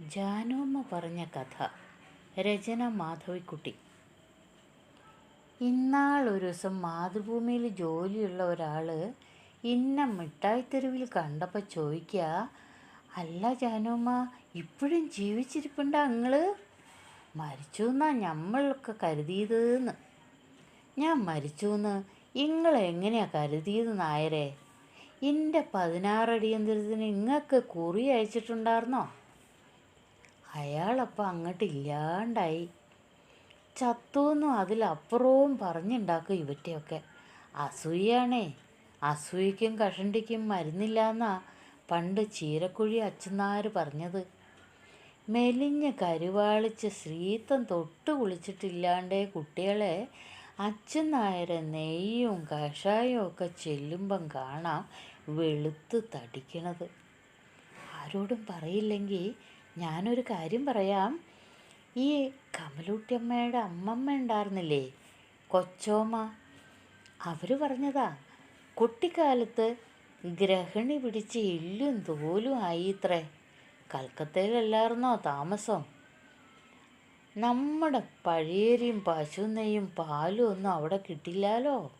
ജാനോമ്മ പറഞ്ഞ കഥ. രചന മാധവിക്കുട്ടി. ഇന്നാളൊരു ദിവസം മാതൃഭൂമിയിൽ ജോലിയുള്ള ഒരാൾ ഇന്ന മിഠായി തെരുവിൽ കണ്ടപ്പോൾ ചോദിക്കുക അല്ല ജാനോമ്മ ഇപ്പോഴും ജീവിച്ചിരിപ്പുണ്ട അങ്ങൾ മരിച്ചു എന്നാ ഞമ്മളൊക്കെ കരുതിയതെന്ന്. ഞാൻ മരിച്ചു എന്ന് നിങ്ങൾ എങ്ങനെയാണ് കരുതിയത് നായരെ? എന്റെ പതിനാറടിയന്തരത്തിന് നിങ്ങൾക്ക് കുറി അയച്ചിട്ടുണ്ടായിരുന്നോ അയാളപ്പം അങ്ങോട്ട് ഇല്ലാണ്ടായി. ചത്തുവെന്നും അതിലപ്പുറവും പറഞ്ഞുണ്ടാക്കും ഇവറ്റയൊക്കെ. അസൂയാണേ അസൂയയ്ക്കും കഷണ്ടിക്കും മരുന്നില്ല എന്നാ പണ്ട് ചീരക്കുഴി അച്ഛനാർ പറഞ്ഞത്. മെലിഞ്ഞ് കരുവാളിച്ച് ശ്രീത്തം തൊട്ട് കുളിച്ചിട്ടില്ലാണ്ടേ കുട്ടികളെ അച്ഛൻ നായരെ നെയ്യും കഷായവും ഒക്കെ ചെല്ലുമ്പം കാണാം വെളുത്ത് തടിക്കണത്. ആരോടും പറയില്ലെങ്കിൽ ഞാനൊരു കാര്യം പറയാം. ഈ കമലൂട്ടിയമ്മയുടെ അമ്മമ്മ ഉണ്ടായിരുന്നില്ലേ? കൊച്ചോമ്മ. അവർ പറഞ്ഞതാ കുട്ടിക്കാലത്ത് ഗ്രഹിണി പിടിച്ച് എല്ലും തോലും ആയി ആയിത്രേ. കൽക്കത്തയിലല്ലായിരുന്നോ താമസം? നമ്മുടെ പഴയരിയും പശുനെയ്യും പാലും ഒന്നും അവിടെ കിട്ടില്ലാലോ?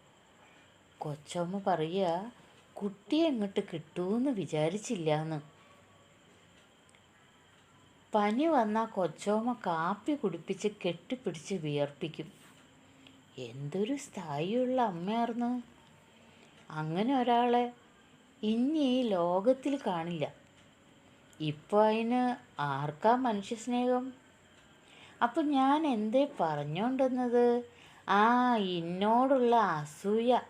കൊച്ചമ്മ പറയുക കുട്ടിയെ ഇങ്ങോട്ട് കിട്ടുമെന്ന് വിചാരിച്ചില്ലാന്ന്. പനി വന്ന കൊച്ചോമ കാപ്പി കുടിപ്പിച്ച് കെട്ടിപ്പിടിച്ച് വിയർപ്പിക്കും. എന്തൊരു സ്ഥായിയുള്ള അമ്മയാർന്ന്. അങ്ങനെ ഒരാളെ ഇനി ഈ ലോകത്തിൽ കാണില്ല. ഇപ്പോൾ അതിന് ആർക്കാ മനുഷ്യസ്നേഹം അപ്പം ഞാൻ എന്തേ പറഞ്ഞോണ്ടെന്നത്? ആ എന്നോടുള്ള അസൂയ.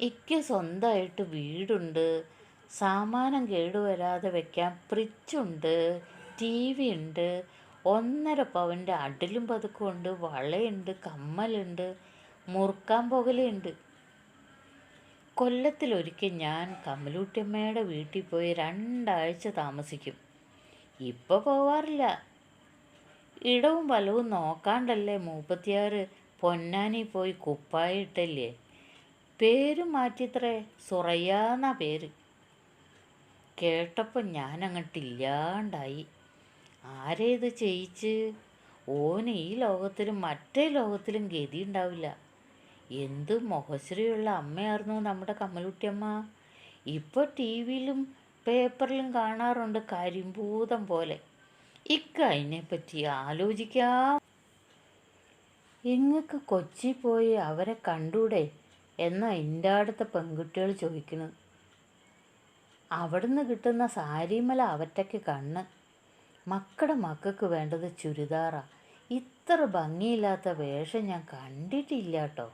ഇക്ക് സ്വന്തമായിട്ട് വീടുണ്ട്. സാമാനം കേടുവരാതെ വെക്കാൻ ഫ്രിഡ്ജുണ്ട്. ടി വി ഉണ്ട്. ഒന്നര പവന്റെ അടലും പതുക്കമുണ്ട്. വളയുണ്ട്. കമ്മലുണ്ട്. മുറുക്കാൻ പുകലുണ്ട്. കൊല്ലത്തിലൊരിക്കൽ ഞാൻ കമ്മലൂട്ടിയമ്മയുടെ വീട്ടിൽ പോയി രണ്ടാഴ്ച താമസിക്കും. ഇപ്പോൾ പോവാറില്ല. ഇടവും വലവും നോക്കാണ്ടല്ലേ മൂപ്പത്തിയാറ് പൊന്നാനി പോയി കുപ്പായിട്ടല്ലേ പേര് മാറ്റിത്രേ. സുറയ്യാന്നാ പേര്. കേട്ടപ്പോൾ ഞാൻ അങ്ങോട്ടില്ലാണ്ടായി ആരേത് ചെയ്യിച്ച്? ഓന് ഈ ലോകത്തിലും മറ്റേ ലോകത്തിലും ഗതി ഉണ്ടാവില്ല എന്ത് മുഖശ്രീയുള്ള അമ്മയായിരുന്നു നമ്മുടെ കമ്മലുട്ടിയമ്മ. ഇപ്പോൾ ടി വിയിലും പേപ്പറിലും കാണാറുണ്ട് കരിമ്പൂതം പോലെ. ഇക്ക അതിനെപ്പറ്റി ആലോചിക്കാം. ഇങ്ങക്ക് കൊച്ചി പോയി അവരെ കണ്ടൂടെ? എന്നാ എന്റെ അടുത്ത പെൺകുട്ടികൾ ചോദിക്കുന്നത് അവിടുന്ന് കിട്ടുന്ന സാരിമല അവറ്റയ്ക്ക് കണ്ണ്. മക്കളുടെ മക്കൾക്ക് വേണ്ടത് ചുരിദാറാ. ഇത്ര ഭംഗിയില്ലാത്ത വേഷം ഞാൻ കണ്ടിട്ടില്ല കേട്ടോ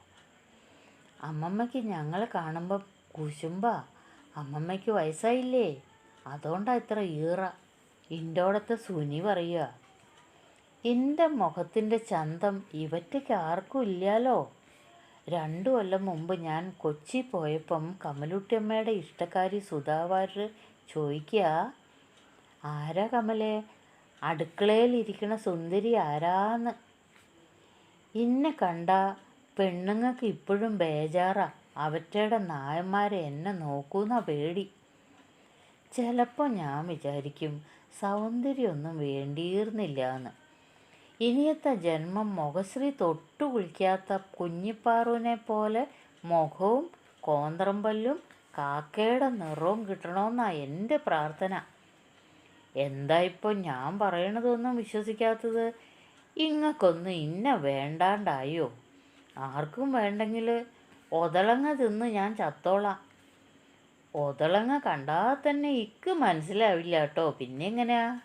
അമ്മമ്മയ്ക്ക് ഞങ്ങളെ കാണുമ്പോൾ കുശുമ്പ. അമ്മമ്മയ്ക്ക് വയസ്സായില്ലേ? അതുകൊണ്ടാ ഇത്ര ഈറ. ഇന്റോടത്തെ സുനി പറയുക എന്റെ മുഖത്തിന്റെ ചന്തം ഇവറ്റയ്ക്ക് ആർക്കും ഇല്ലാലോ? രണ്ടു കൊല്ലം മുമ്പ് ഞാൻ കൊച്ചി പോയപ്പം കമലുട്ടിയമ്മയുടെ ഇഷ്ടക്കാരി സുധാവാര് ചോദിക്കുക ആരാ കമലേ? അടുക്കളയിലിരിക്കണ സുന്ദരി ആരാന്ന്? ഇന്നെ കണ്ട പെണ്ണുങ്ങൾക്ക് ഇപ്പോഴും ബേജാറാ. അവറ്റയുടെ നായന്മാരെ എന്നെ നോക്കൂന്ന പേടി. ചിലപ്പോൾ ഞാൻ വിചാരിക്കും സൗന്ദര്യമൊന്നും വേണ്ടിയിരുന്നില്ല എന്ന് ഇനിയത്തെ ജന്മം മുഖശ്രീ തൊട്ടു കുളിക്കാത്ത കുഞ്ഞിപ്പാറുവിനെ പോലെ മുഖവും കോന്ത്രമ്പല്ലും കാക്കയുടെ നിറവും കിട്ടണമെന്നാണ് എന്റെ പ്രാർത്ഥന. എന്താ ഇപ്പോൾ ഞാൻ പറയണതൊന്നും വിശ്വസിക്കാത്തത്? ഇങ്ങക്കൊന്നും ഇന്ന വേണ്ടാണ്ടായോ? ആർക്കും വേണ്ടെങ്കിൽ ഒതളങ്ങ തിന്ന് ഞാൻ ചത്തോളാം. ഒതളങ്ങ കണ്ടാൽ തന്നെ ഇക്ക് മനസ്സിലാവില്ല കേട്ടോ പിന്നെ എങ്ങനെയാ?